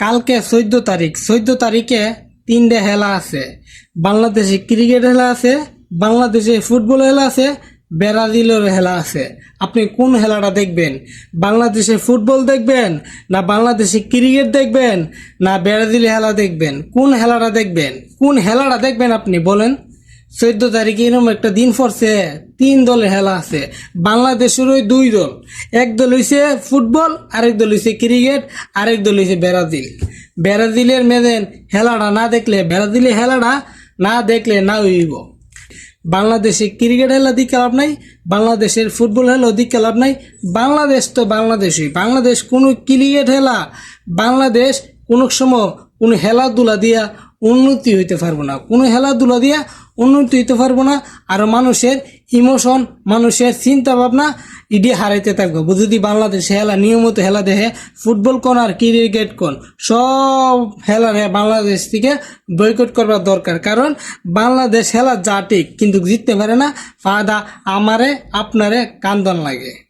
কালকে চোদ্দ তারিখ চোদ্দ তারিখে তিনটে খেলা আছে। বাংলাদেশে ক্রিকেট খেলা আছে, বাংলাদেশে ফুটবল খেলা আছে ব্রাজিলের খেলা আছে। আপনি কোন খেলাটা দেখবেন? বাংলাদেশে ফুটবল দেখবেন না বাংলাদেশে ক্রিকেট দেখবেন না ব্রাজিল খেলা দেখবেন? কোন খেলাটা দেখবেন? কোন খেলাটা দেখবেন আপনি? বলেন। চোদ্দ তারিখে এরকম একটা দিন পড়ছে। তিন দলের খেলা আছে। বাংলাদেশের ওই দুই দল, এক দল হইছে ফুটবল, আরেক দল হইছে ক্রিকেট, আরেক দল হইছে ব্রাজিল। ব্রাজিলের মেদেন খেলাটা না দেখলে, ব্রাজিলের খেলাটা না দেখলে না হইব। বাংলাদেশে ক্রিকেট খেলা দিকে লাভ নাই, বাংলাদেশের ফুটবল খেলা দিকে লাভ নাই। বাংলাদেশ তো বাংলাদেশই, বাংলাদেশ কোনো ক্রিকেট খেলা বাংলাদেশ কোনো সময় কোনো খেলাধুলা দিয়া উন্নতি হইতে পারব না। কোনো খেলাধুলা দিয়া উন্নতি হইতে পারব না, আর মানুষের ইমোশন, মানুষের চিন্তা ভাবনা ইডি হারাইতে থাকবে। যদি বাংলাদেশে হেলা, নিয়মিত হেলা দেহে ফুটবল কোন আর ক্রিকেট কোন? সব খেলারে বাংলাদেশ থেকে বয়কট করবার দরকার। কারণ বাংলাদেশ হেলা যা কিন্তু জিততে পারে না। ফায়দা আমারে, আপনারে কান্দন লাগে।